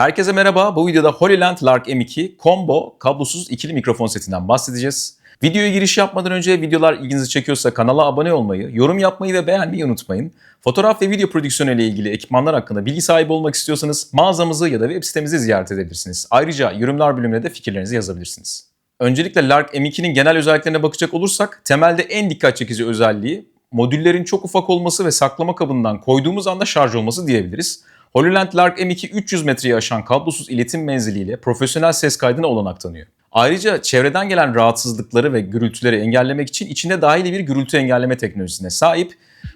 Herkese merhaba. Bu videoda Holyland Lark M2 Combo kablosuz ikili mikrofon setinden bahsedeceğiz. Videoya giriş yapmadan önce videolar ilginizi çekiyorsa kanala abone olmayı, yorum yapmayı ve beğenmeyi unutmayın. Fotoğraf ve video prodüksiyonu ile ilgili ekipmanlar hakkında bilgi sahibi olmak istiyorsanız mağazamızı ya da web sitemizi ziyaret edebilirsiniz. Ayrıca yorumlar bölümüne de fikirlerinizi yazabilirsiniz. Öncelikle Lark M2'nin genel özelliklerine bakacak olursak temelde en dikkat çekici özelliği modüllerin çok ufak olması ve saklama kabından koyduğumuz anda şarj olması diyebiliriz. HoloLens Lark M2 300 metreyi aşan kablosuz iletim menziliyle profesyonel ses kaydına olanak tanıyor. Ayrıca çevreden gelen rahatsızlıkları ve gürültüleri engellemek için içinde dahili bir gürültü engelleme teknolojisine sahip.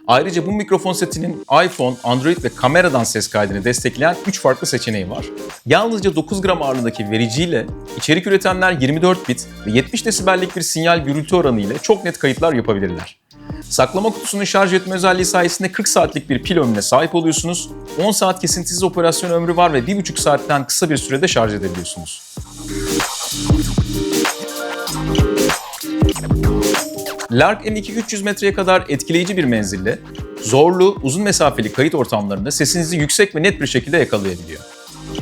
Ayrıca bu mikrofon setinin iPhone, Android ve kameradan ses kaydını destekleyen 3 farklı seçeneği var. Yalnızca 9 gram ağırlığındaki vericiyle içerik üretenler 24 bit ve 70 desibellik bir sinyal gürültü oranı ile çok net kayıtlar yapabilirler. Saklama kutusunun şarj etme özelliği sayesinde 40 saatlik bir pil ömrüne sahip oluyorsunuz. 10 saat kesintisiz operasyon ömrü var ve 1,5 saatten kısa bir sürede şarj edebiliyorsunuz. Lark M2 300 metreye kadar etkileyici bir menzille, zorlu, uzun mesafeli kayıt ortamlarında sesinizi yüksek ve net bir şekilde yakalayabiliyor.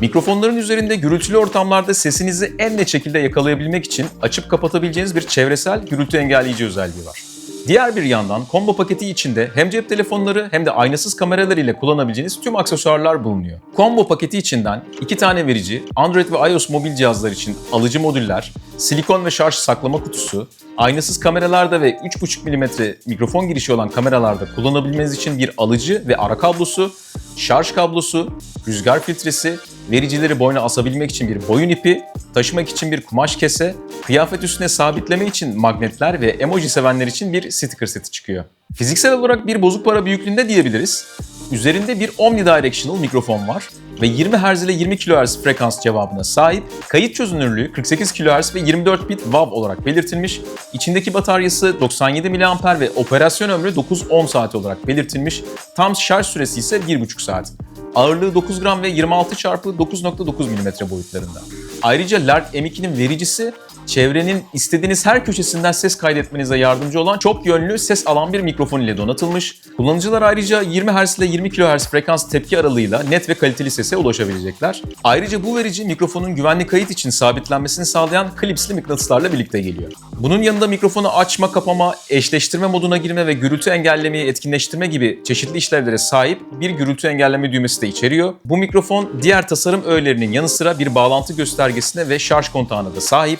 Mikrofonların üzerinde gürültülü ortamlarda sesinizi en net şekilde yakalayabilmek için açıp kapatabileceğiniz bir çevresel gürültü engelleyici özelliği var. Diğer bir yandan combo paketi içinde hem cep telefonları hem de aynasız kameralar ile kullanabileceğiniz tüm aksesuarlar bulunuyor. Combo paketi içinden iki tane verici, Android ve iOS mobil cihazlar için alıcı modüller, silikon ve şarj saklama kutusu, aynasız kameralarda ve 3.5 mm mikrofon girişi olan kameralarda kullanabilmeniz için bir alıcı ve ara kablosu, şarj kablosu, rüzgar filtresi, vericileri boyuna asabilmek için bir boyun ipi, taşımak için bir kumaş kese, kıyafet üstüne sabitleme için magnetler ve emoji sevenler için bir sticker seti çıkıyor. Fiziksel olarak bir bozuk para büyüklüğünde diyebiliriz. Üzerinde bir omnidirectional mikrofon var ve 20 Hz ile 20 kHz frekans cevabına sahip. Kayıt çözünürlüğü 48 kHz ve 24 bit WAV olarak belirtilmiş. İçindeki bataryası 97 mAh ve operasyon ömrü 9-10 saat olarak belirtilmiş. Tam şarj süresi ise 1,5 saat. Ağırlığı 9 gram ve 26 çarpı 9.9 mm boyutlarında. Ayrıca Lark M2'nin vericisi çevrenin istediğiniz her köşesinden ses kaydetmenize yardımcı olan çok yönlü ses alan bir mikrofon ile donatılmış. Kullanıcılar ayrıca 20 Hz ile 20 kHz frekans tepki aralığıyla net ve kaliteli sese ulaşabilecekler. Ayrıca bu verici mikrofonun güvenli kayıt için sabitlenmesini sağlayan klipsli mıknatıslarla birlikte geliyor. Bunun yanında mikrofonu açma, kapama, eşleştirme moduna girme ve gürültü engellemeyi etkinleştirme gibi çeşitli işlevlere sahip bir gürültü engelleme düğmesi de içeriyor. Bu mikrofon diğer tasarım öğelerinin yanı sıra bir bağlantı göstergesine ve şarj kontağına da sahip.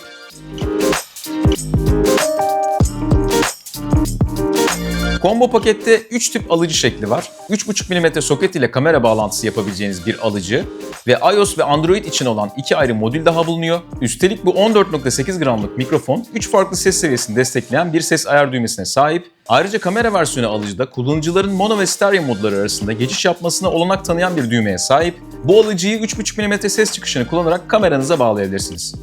Combo pakette 3 tip alıcı şekli var. 3.5 mm soket ile kamera bağlantısı yapabileceğiniz bir alıcı ve iOS ve Android için olan iki ayrı modül daha bulunuyor. Üstelik bu 14.8 gramlık mikrofon 3 farklı ses seviyesini destekleyen bir ses ayar düğmesine sahip. Ayrıca kamera versiyonu alıcıda kullanıcıların mono ve stereo modları arasında geçiş yapmasına olanak tanıyan bir düğmeye sahip. Bu alıcıyı 3.5 mm ses çıkışını kullanarak kameranıza bağlayabilirsiniz.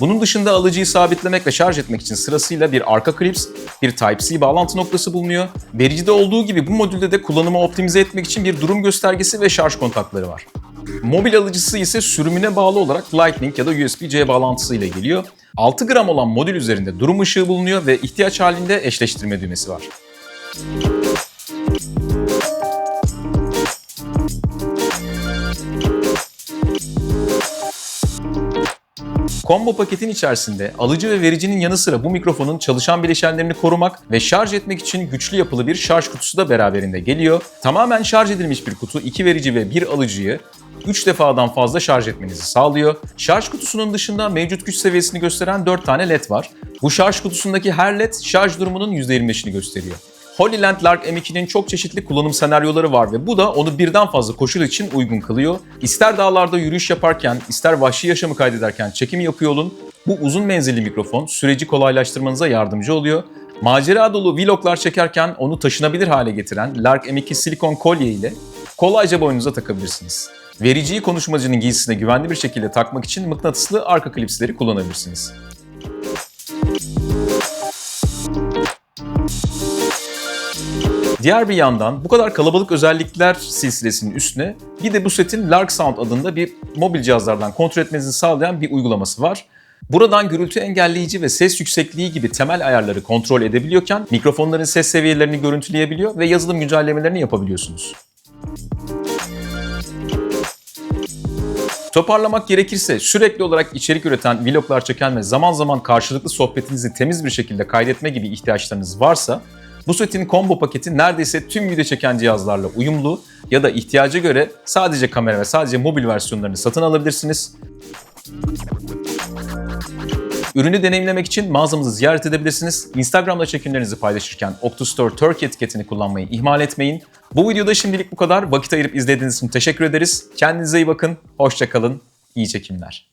Bunun dışında alıcıyı sabitlemek ve şarj etmek için sırasıyla bir arka klips, bir Type-C bağlantı noktası bulunuyor. Vericide olduğu gibi bu modülde de kullanımı optimize etmek için bir durum göstergesi ve şarj kontakları var. Mobil alıcısı ise sürümüne bağlı olarak Lightning ya da USB-C bağlantısı ile geliyor. 6 gram olan modül üzerinde durum ışığı bulunuyor ve ihtiyaç halinde eşleştirme düğmesi var. Combo paketin içerisinde alıcı ve vericinin yanı sıra bu mikrofonun çalışan bileşenlerini korumak ve şarj etmek için güçlü yapılı bir şarj kutusu da beraberinde geliyor. Tamamen şarj edilmiş bir kutu, iki verici ve bir alıcıyı 3 defadan fazla şarj etmenizi sağlıyor. Şarj kutusunun dışında mevcut güç seviyesini gösteren 4 tane led var. Bu şarj kutusundaki her led şarj durumunun %25'ini gösteriyor. Holyland Lark M2'nin çok çeşitli kullanım senaryoları var ve bu da onu birden fazla koşul için uygun kılıyor. İster dağlarda yürüyüş yaparken, ister vahşi yaşamı kaydederken çekim yapıyor olun. Bu uzun menzilli mikrofon süreci kolaylaştırmanıza yardımcı oluyor. Macera dolu vloglar çekerken onu taşınabilir hale getiren Lark M2 silikon kolye ile kolayca boynunuza takabilirsiniz. Vericiyi konuşmacının giysisine güvenli bir şekilde takmak için mıknatıslı arka klipsleri kullanabilirsiniz. Diğer bir yandan bu kadar kalabalık özellikler silsilesinin üstüne bir de bu setin Lark Sound adında bir mobil cihazlardan kontrol etmenizi sağlayan bir uygulaması var. Buradan gürültü engelleyici ve ses yüksekliği gibi temel ayarları kontrol edebiliyorken mikrofonların ses seviyelerini görüntüleyebiliyor ve yazılım güncellemelerini yapabiliyorsunuz. Toparlamak gerekirse sürekli olarak içerik üreten vloglar çeken ve zaman zaman karşılıklı sohbetinizi temiz bir şekilde kaydetme gibi ihtiyaçlarınız varsa bu setin combo paketi neredeyse tüm video çeken cihazlarla uyumlu ya da ihtiyaca göre sadece kamera ve sadece mobil versiyonlarını satın alabilirsiniz. Ürünü deneyimlemek için mağazamızı ziyaret edebilirsiniz. Instagram'da çekimlerinizi paylaşırken Octostore Turkey etiketini kullanmayı ihmal etmeyin. Bu videoda şimdilik bu kadar. Vakit ayırıp izlediğiniz için teşekkür ederiz. Kendinize iyi bakın. Hoşçakalın. İyi çekimler.